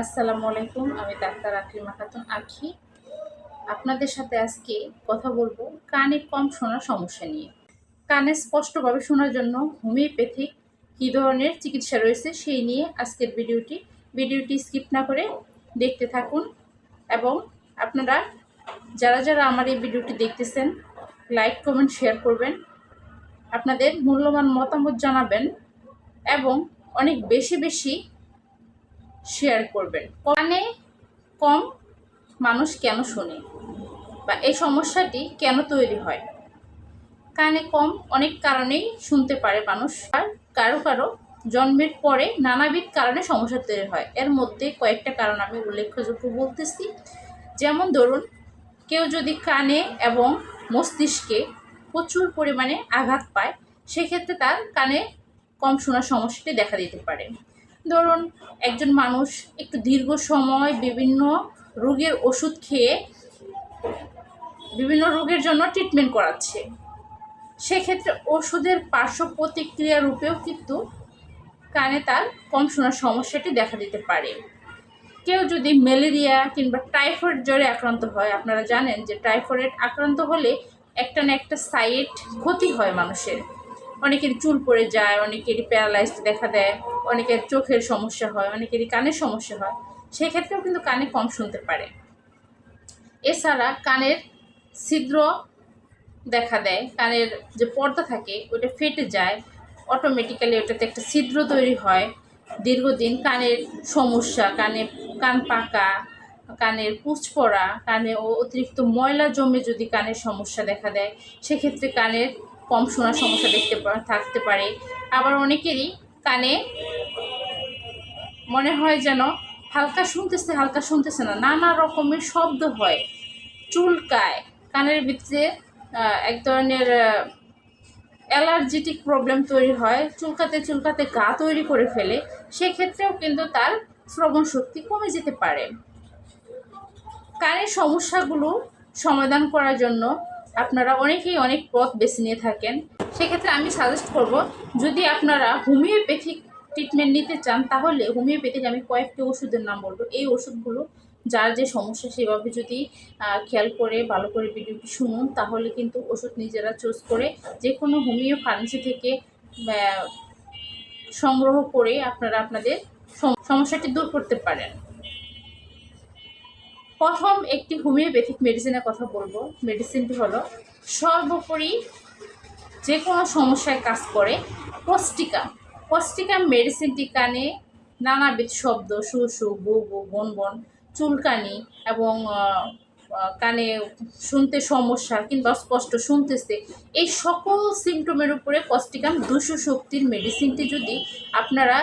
আসসালামু আলাইকুম, আমি ডাক্তার আকরিমা খাতুন আখি। আপনাদের সাথে আজকে কথা বলব কানে কম শোনার সমস্যা নিয়ে। কানে স্পষ্টভাবে শোনার জন্য হোমিওপ্যাথিক কী ধরনের চিকিৎসা রয়েছে সেই নিয়ে আজকের ভিডিওটি। ভিডিওটি স্কিপ না করে দেখতে থাকুন এবং আপনারা যারা যারা আমার এই ভিডিওটি দেখতেছেন, লাইক, কমেন্ট, শেয়ার করবেন, আপনাদের মূল্যবান মতামত জানাবেন এবং অনেক বেশি বেশি শেয়ার করবেন। কানে কম মানুষ কেন শোনে? বা এই সমস্যাটি কেন তৈরি হয়? কানে কম অনেক কারণেই শুনতে পারে মানুষ, আর কারও কারও জন্মের পরে নানাবিধ কারণে সমস্যা তৈরি হয়। এর মধ্যে কয়েকটা কারণ আমি উল্লেখযোগ্য বলতেছি। যেমন ধরুন, কেউ যদি কানে এবং মস্তিষ্কে প্রচুর পরিমাণে আঘাত পায়, সেক্ষেত্রে তার কানে কম শোনার সমস্যাটি দেখা দিতে পারে। ধরুন, একজন মানুষ একটু দীর্ঘ সময় বিভিন্ন রোগের ওষুধ খেয়ে বিভিন্ন রোগের জন্য ট্রিটমেন্ট করাচ্ছে। সেক্ষেত্রে ওষুধের পার্শ্ব প্রতিক্রিয়া রূপেও কিন্তু কানে তার কম শোনার সমস্যাটি দেখা দিতে পারে। কেউ যদি ম্যালেরিয়া কিংবা টাইফয়েড জ্বরে আক্রান্ত হয়, আপনারা জানেন যে টাইফয়েড আক্রান্ত হলে একটা না একটা সাইড ক্ষতি হয় মানুষের। অনেকের চুল পড়ে যায়, অনেকেরই প্যারালাইজড দেখা দেয়, অনেকের চোখের সমস্যা হয়, অনেকেরই কানের সমস্যা হয়, সেক্ষেত্রেও কিন্তু কানে কম শুনতে পারে। এছাড়া কানের ছিদ্র দেখা দেয়, কানের যে পর্দা থাকে ওটা ফেটে যায় অটোমেটিক্যালি ওটাতে একটা ছিদ্র তৈরি হয়। দীর্ঘদিন কানের সমস্যা, কানে কান পাকা, কানের পুঁচ পড়া, কানে অতিরিক্ত ময়লা জমে যদি কানের সমস্যা দেখা দেয়, সেক্ষেত্রে কানের কম শোনার সমস্যা দেখতে থাকতে পারে। আবার অনেকেরই কানে মনে হয় যেন হালকা শুনতেছে হালকা শুনতেছে না। নানা রকমের শব্দ হয়। চুলকায়। কানের ভিতরে এক ধরনের অ্যালার্জেটিক প্রবলেম তৈরি হয়। চুলকাতে চুলকাতে গা তৈরি করে ফেলে। সেক্ষেত্রেও কিন্তু তার শ্রবণ শক্তি কমে যেতে পারে। কানের সমস্যাগুলো সমাধান করার জন্য আপনারা অনেকেই অনেক পথ বেছে নিয়ে থাকেন, সেক্ষেত্রে আমি সাজেস্ট করব, যদি আপনারা হোমিওপ্যাথিক ট্রিটমেন্ট নিতে চান, তাহলে হোমিওপ্যাথিক আমি কয়েকটি ওষুধের নাম বলব। এই ওষুধগুলো, যার যে সমস্যা, সেভাবে যদি খেয়াল করে, ভালো করে ভিডিওটি শুনুন, তাহলে কিন্তু ওষুধ নিজেরা চুজ করে যে কোনো হোমিও ফার্মেসি থেকে সংগ্রহ করে আপনারা আপনাদের সমস্যাটি দূর করতে পারেন। প্রথম একটি হোমিওপ্যাথিক মেডিসিনের কথা বলব। মেডিসিনটি হলো, সর্বোপরি যে কোনো সমস্যায় কাজ করে পস্টিকা পস্টিকা মেডিসিনটি কানে নানাবিধ শব্দ, সু সু, বু বন বন, চুলকানি এবং কানে শুনতে সমস্যা কিংবা স্পষ্ট শুনতেছে, এই সকল সিমটমের উপরে পস্টিকাম দুশো শক্তির মেডিসিনটি যদি আপনারা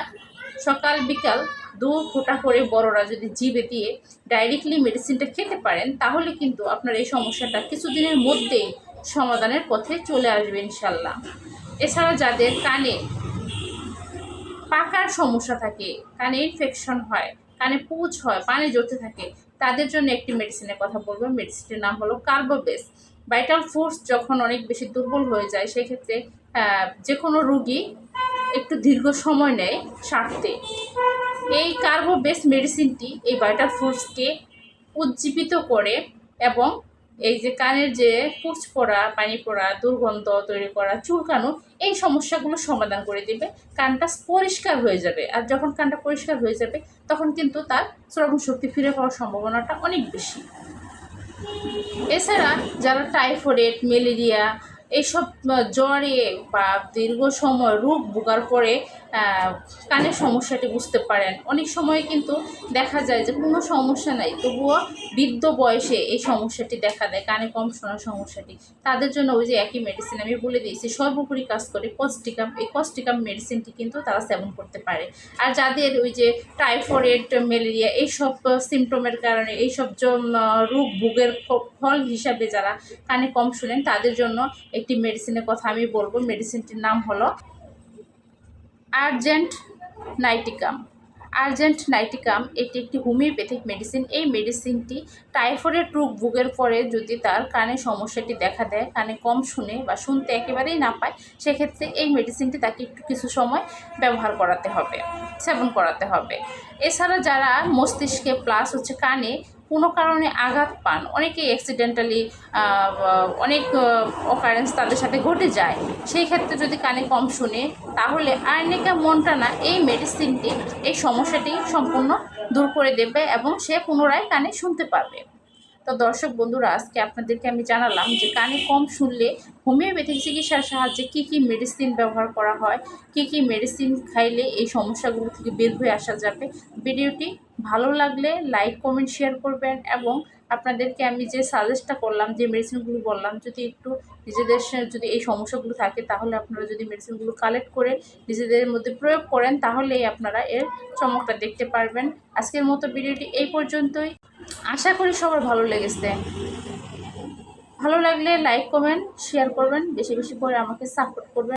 সকাল, বিকাল দু ফোঁটা করে বড়রা যদি জিভে দিয়ে ডাইরেক্টলি মেডিসিনটা খেতে পারেন, তাহলে কিন্তু আপনার এই সমস্যাটা কিছুদিনের মধ্যেই সমাধানের পথে চলে আসবে ইনশাল্লাহ এছাড়া যাদের কানে পাকার সমস্যা থাকে, কানে ইনফেকশন হয়, কানে পুঁজ হয়, পানি জড়তে থাকে, তাদের জন্য একটি মেডিসিনের কথা বলব। মেডিসিনটির নাম হলো কার্বোবেস ভাইটাল ফোর্স যখন অনেক বেশি দুর্বল হয়ে যায় সেক্ষেত্রে যে কোনো রুগী একটু দীর্ঘ সময় নেয় সারতে। এই কার্বো বেস মেডিসিনটি এই ভাইটাল ফোর্সকে উজ্জীবিত করে এবং এই যে কানের যে পুচ পড়া, পানি পড়া, দুর্গন্ধ তৈরি করা, চুলকানো, এই সমস্যাগুলো সমাধান করে দেবে। কানটা পরিষ্কার হয়ে যাবে। আর যখন কানটা পরিষ্কার হয়ে যাবে, তখন কিন্তু তার শ্রবণ শক্তি ফিরে পাওয়ার সম্ভাবনাটা অনেক বেশি। এছাড়া যারা টাইফয়েড ম্যালেরিয়া এইসব জ্বরে বা দীর্ঘ সময় রোগ ভোগার পরে কানের সমস্যাটি বুঝতে পারেন। অনেক সময় কিন্তু দেখা যায় যে কোনো সমস্যা নাই, তবুও বৃদ্ধ বয়সে এই সমস্যাটি দেখা দেয়, কানে কম শোনার সমস্যাটি। তাদের জন্য ওই যে একই মেডিসিন আমি বলে দিয়েছি, সর্বোপরি কাজ করে কস্টিকাম এই কস্টিকাম মেডিসিনটি কিন্তু তারা সেবন করতে পারে। আর যাদের ওই যে টাইফয়েড ম্যালেরিয়া এইসব সিমটমের কারণে এইসব রোগ ভোগের ফল হিসাবে যারা কানে কম শুনেন, তাদের জন্য একটি মেডিসিনের কথা আমি বলব। মেডিসিনটির নাম হলো আর্জেন্ট নাইটিকাম। আর্জেন্ট নাইটিকাম এটি একটি হোমিওপ্যাথিক মেডিসিন। এই মেডিসিনটি টাইফয়েডের রোগ ভোগের পরে যদি তার কানে সমস্যাটি দেখা দেয়, কানে কম শুনে বা শুনতে একেবারেই না পায়, সেক্ষেত্রে এই মেডিসিনটি তাকে একটু কিছু সময় ব্যবহার করাতে হবে, সেবন করাতে হবে। এছাড়া যারা মস্তিষ্কে প্লাস হচ্ছে কানে কোনো কারণে আঘাত পান। অনেকেই অ্যাক্সিডেন্টালি অনেক অকারেন্স তাদের সাথে ঘটে যায়। সেই ক্ষেত্রে যদি কানে কম শুনে, তাহলে আর্নিকা মন্টানা এই মেডিসিনটি এই সমস্যাটি সম্পূর্ণ দূর করে দেবে এবং সে পুনরায় কানে শুনতে পারবে তো দর্শক বন্ধুরা, আজকে আপনাদেরকে আমি জানালাম যে কানে কম শুনলে হোমিওপ্যাথিক চিকিৎসার সাহায্যে কী কী মেডিসিন ব্যবহার করা হয়, কী কী মেডিসিন খাইলে এই সমস্যাগুলো থেকে বের হয়ে আসা যাবে। ভিডিওটি ভালো লাগলে লাইক কমেন্ট শেয়ার করবেন এবং আপনাদেরকে আমি যে সাজেস্টটা করলাম, যে মেডিসিনগুলো বললাম, যদি একটু নিজেদের যদি এই সমস্যাগুলো থাকে, তাহলে আপনারা যদি মেডিসিনগুলো কালেক্ট করে নিজেদের মধ্যে প্রয়োগ করেন, তাহলেই আপনারা এর চমকটা দেখতে পারবেন। আজকের মতো ভিডিওটি এই পর্যন্তই। আশা করি সবার ভালো লেগেছে। ভালো লাগলে লাইক কমেন্ট শেয়ার করবেন। বেশি বেশি করে আমাকে সাপোর্ট করবেন।